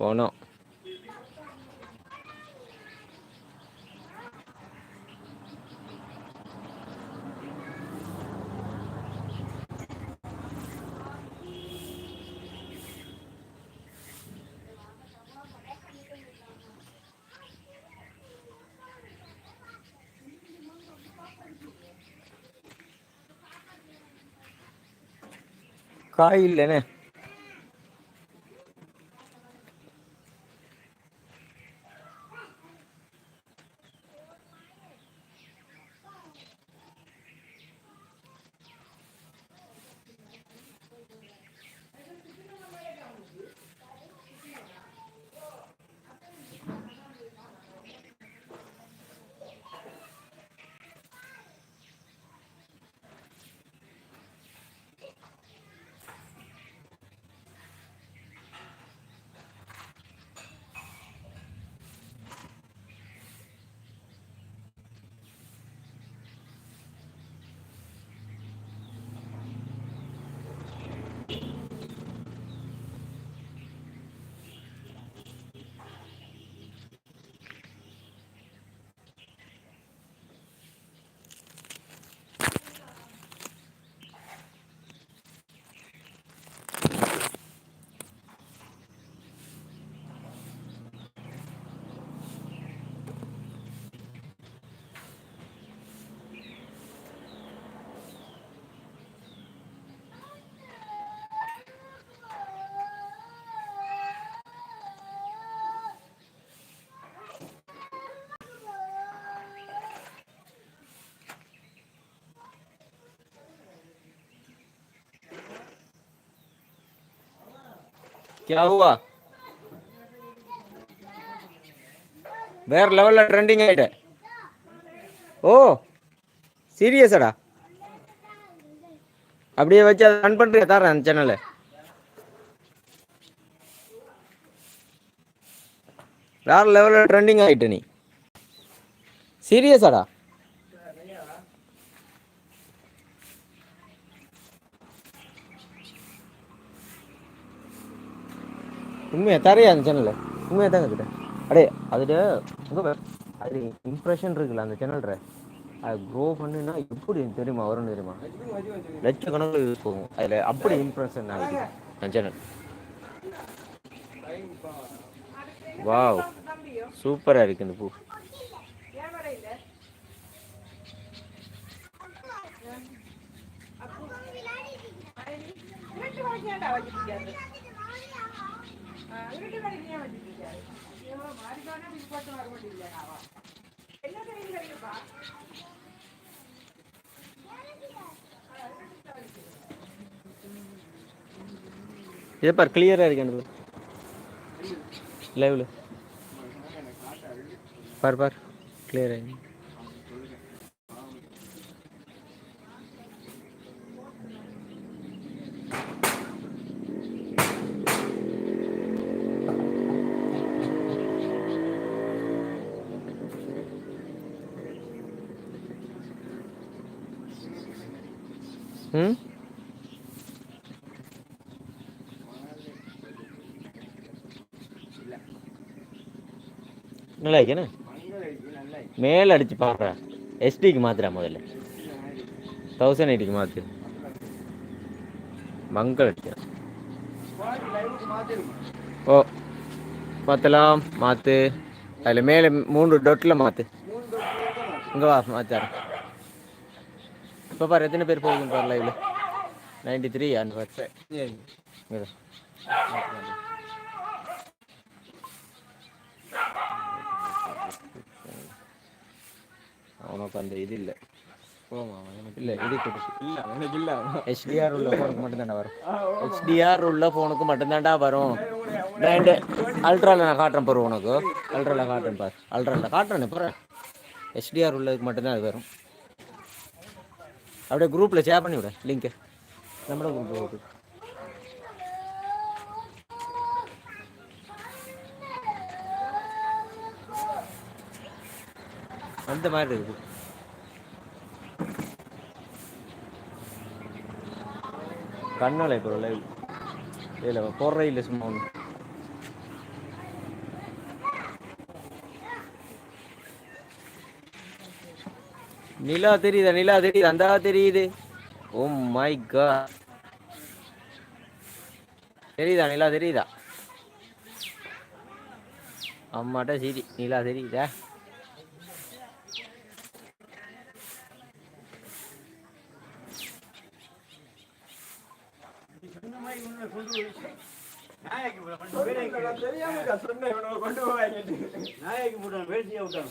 போனோம். காய் இல்லைண்ணே क्या हुआ வேற லெவல்ல ட்ரெண்டிங் ஆயிட்ட ஓ சீரியஸாடா அப்படியே வச்சு அதை ரன் பண்ணுறியா தரேன் அந்த சேனலை வேற லெவலில் ட்ரெண்டிங் ஆகிட்ட நீ சீரியஸாடா உண்மையா? தரையா அந்த சேனலில் உண்மையாக தாங்க கிட்ட. அடே அதுட அது இம்ப்ரெஷன் இருக்குல்ல அந்த சேனல்ற அது க்ரோ பண்ணுனா எப்படி தெரியுமா? வரும்னு தெரியுமா? லட்சக்கணக்கில் யூஸ் போகும். அதில் அப்படி இம்ப்ரெஷன் ஆகுது அந்த சேனல் வாவ். சூப்பராக இருக்கு இந்த பூ. இது பார் கிளியராக இருக்கு லைவ்ல பார் பார் கிளியராக இருக்கு ம் நல்லா இருக்கேன்னு மேலே அடிச்சு பாடுறேன் எஸ்டிக்கு மாத்துறா முதல்ல. தௌசண்ட் எயிட்டிக்கு மாற்று மங்கள் அடிக்கிறேன் ஓ மாற்றலாம் மாற்று அதில் மேலே மூன்று டொட்டில் மாற்று இங்கே வா மாற்றாரு இப்போ பாரு எத்தனை பேர் போகுதுன்னு பாரு லைவ்ல நைன்டி த்ரீ அந்த பாரு அவனுக்கு அந்த இது இல்லை. இல்ல இது ஹெச்டிஆர் உள்ள ஃபோனுக்கு மட்டும் வரும்? ஹெச்டிஆர் உள்ள ஃபோனுக்கு மட்டும்தான்டா வரும். பிராண்டு அல்ட்ரால நான் காட்டுறேன் பாரு உனக்கு. அல்ட்ரால காட்டுறேன் பாரு. அல்ட்ரால காட்டுறேன் பாரு ஹெச்டிஆர் உள்ளதுக்கு மட்டும்தான் அது வரும். அப்படியே குரூப்பில் ஷேர் பண்ணி விட லிங்க் நம்மளோட குரூப் அந்த மாதிரி இருக்குது கண்ணாலே இப்போ லைவ் இல்லை போடுறே இல்லை சும்மா ஒன்று நிலா தெரியுதா நிலா தெரியுது? அந்த தெரியுது. ஓ மை கா தெரியுதா நிலா தெரியுதா? அம்மாட்ட சரி நிலா தெரியுதா? நாயக்கு போட்டான் பேசியா விட்டான்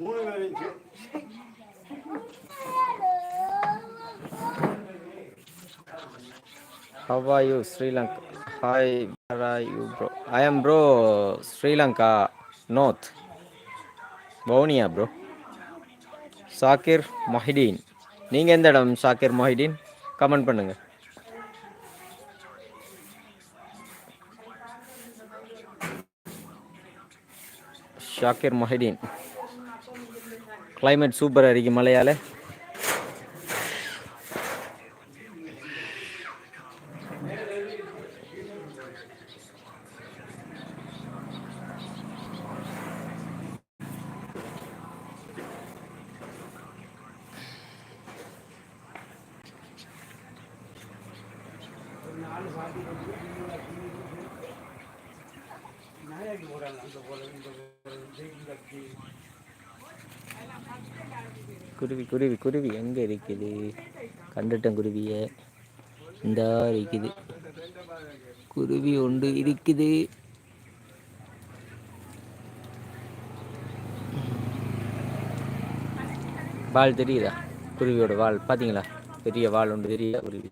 மூணு வேலை How are you, Sri Lanka? Hi, where are you, bro? I am bro, Sri Lanka, North. Bonia, bro. Zakir Mohideen நீங்கள் எந்த இடம் சாக்கிர் மொஹிடீன் கமெண்ட் பண்ணுங்க ஷாக்கிர் மொஹிடீன் கிளைமேட் சூப்பராக இருக்கு மலையால் நாயக்கு போகிறாங்க அந்த போல இந்த போல ஜெயிக்கும் குருவி குருவி குருவி எங்கே இருக்குது? கண்டுட்டேன் குருவியை. இந்த இருக்குது. குருவி ஒன்று இருக்குது. வால் தெரியுதா? குருவியோட வால். பார்த்தீங்களா பெரிய வால் ஒன்று தெரியுதா குருவி?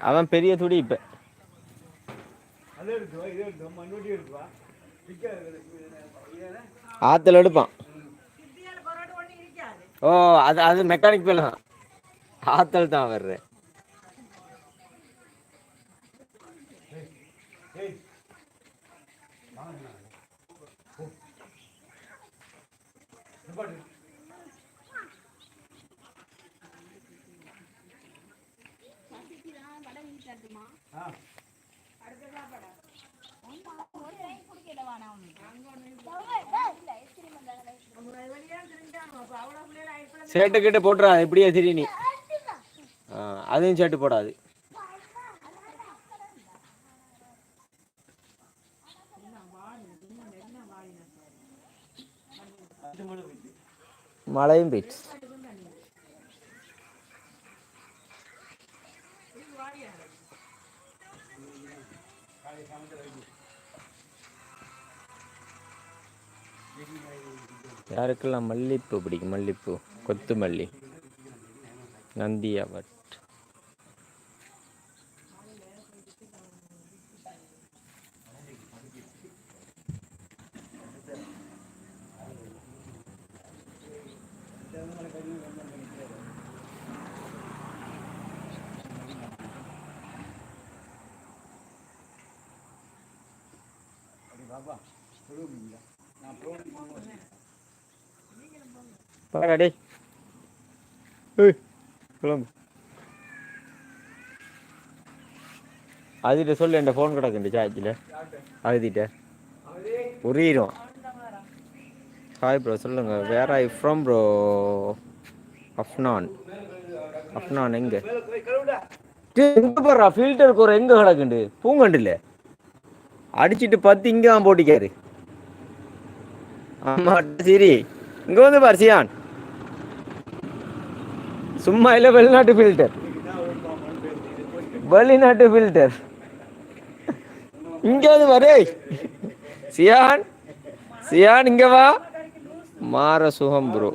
அவன் பெரிய துடி இப்போ ஆற்றுல எடுப்பான் ஓ அது அது மெக்கானிக் பேல தான் ஆத்தல் தான் வர்றேன் சேட்டு கிட்ட போட்டுறான் இப்படியே சரி நீ. அதையும் சேட்டு போடாது. மழையும் போயிடுச்சு. யாருக்கெல்லாம் மல்லிப்பூ பிடிக்கும் மல்லிப்பூ கொத்துமல்லி நந்தி பாடா டேய் ஏய் கிளம்பு அதுகிட்ட சொல்லு என் ஃபோன் கிடக்குண்டு சார்ஜில் அழுதிட்ட உரியிரும் ஹாய் ப்ரோ சொல்லுங்க. Where I from bro Afnan Afnan எங்க? எங்க போடுறா ஃபில்டருக்கு ஒரு எங்க கிடக்குண்டு பூங்கண்டுல அடிச்சிட்டு பத்து இங்க தான் போட்டிக்காரு. ஆமா சரி. இங்க வந்து பாரு சியான். சும்மா இல்ல வெளிநாட்டு ஃபில்டர் வெளிநாட்டு ஃபில்டர் இங்க வந்து பாரு சியான் சியான் இங்க வா. மாற சுகம் ப்ரோ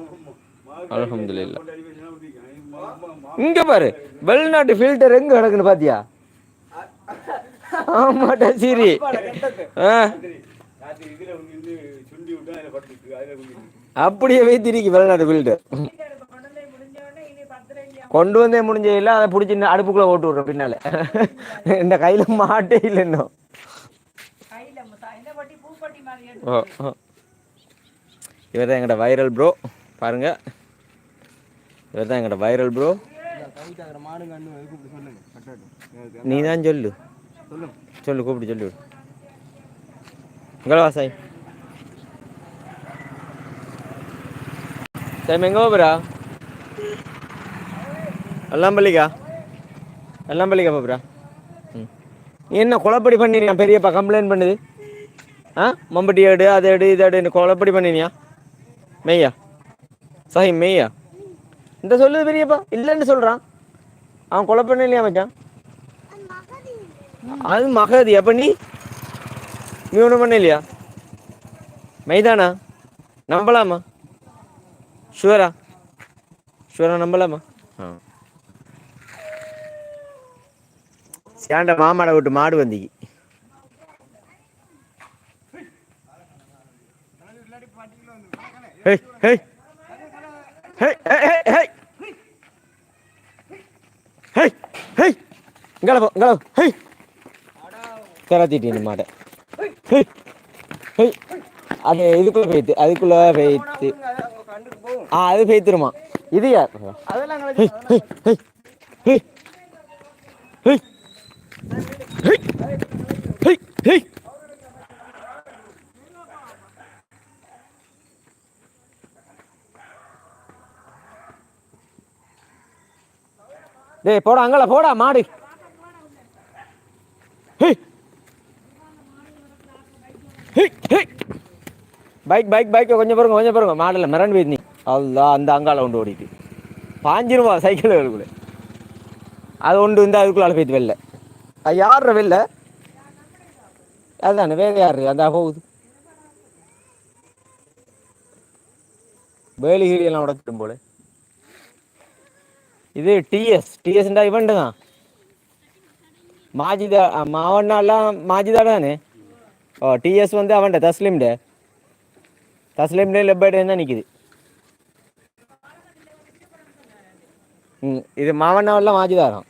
அல்ஹம்துலில்லாஹ். இங்க பாரு வெளிநாட்டு ஃபில்டர் எங்க கிடக்குன்னு பாத்தியா? ஆமாட்டா சரி. அப்படியே வைத்திருக்கு வெளிநாட்டு ஃபீல்டு கொண்டு வந்தே முடிஞ்ச இல்லை அதை பிடிச்சி அடுப்புக்குள்ள ஓட்டு விடுறோம் பின்னால. இந்த கையில மாட்டே இல்லை இன்னும். இவர் தான் எங்கட வைரல் ப்ரோ பாருங்க. இவர் தான் எங்கட வைரல் ப்ரோ நீ தான் சொல்லு. சொல்லு கூப்பிட்டு சொல்லு. இங்கே வா சாய் சாய் எங்கே போகிறா எல்லாம் பள்ளிக்கா எல்லாம் பள்ளிக்கா போகிறா ம். நீ என்ன குழப்படி பண்ணினியா பெரியப்பா? கம்ப்ளைண்ட் பண்ணுது. ஆ? மம்பட்டி எடு அதை எடு இதை எடு குழப்படி பண்ணினியா? மெய்யா? சாய் மெய்யா? இந்த சொல்லுது பெரியப்பா. இல்லைன்னு சொல்கிறான் அவன் கொலை இல்லையா மச்சான்? அது மகதி. அப்ப நீ நீ ஒன்றும் பண்ண இல்லையா மெய்தானா நம்பலாமா? ஷுவரா ஷுவரா நம்பலாமா? சேண்ட மாமாட விட்டு மாடு வந்திக்கு. Hey hey hey hey hey hey hey இங்கால போ இங்கால போ. ஹேய் திரத்திட்டு இந்த மாட்டை. அது இதுக்குள்ள பெய்த்து அதுக்குள்ளே பெய்த்து ஆ அது பெய்த்துருமா இது யார்? டேய் போடா அங்கல போடா மாடு. பைக் பைக் பைக்கை கொஞ்சம் பாருங்க கொஞ்சம் பாருங்க மாடலில் மிரண்டு போய் நீ. அதுதான் அந்த அங்கால உண்டு ஓடிட்டு. பாஞ்சிருவா சைக்கிள் கூட அது உண்டு இந்த அதுக்குள்ளால போய்த்து வெளில. அது யார் வெளில? அதுதானே வேறு யார் அந்த போகுது. வேலி கீழி எல்லாம் போல. இது டிஎஸ் டிஎஸ்ண்டா இவன்ட்டு தான். மாஜிதா மாவண்ணாலாம் மாஜிதா தானே? ஓ டிஎஸ் வந்து அவன்ட தஸ்லிம்டே. தஸ்லீம்லேயே லெஃப்ட் சைடு தான் நிற்கிது ம் இது மாவண்ணாவில் மாஜிதாரம்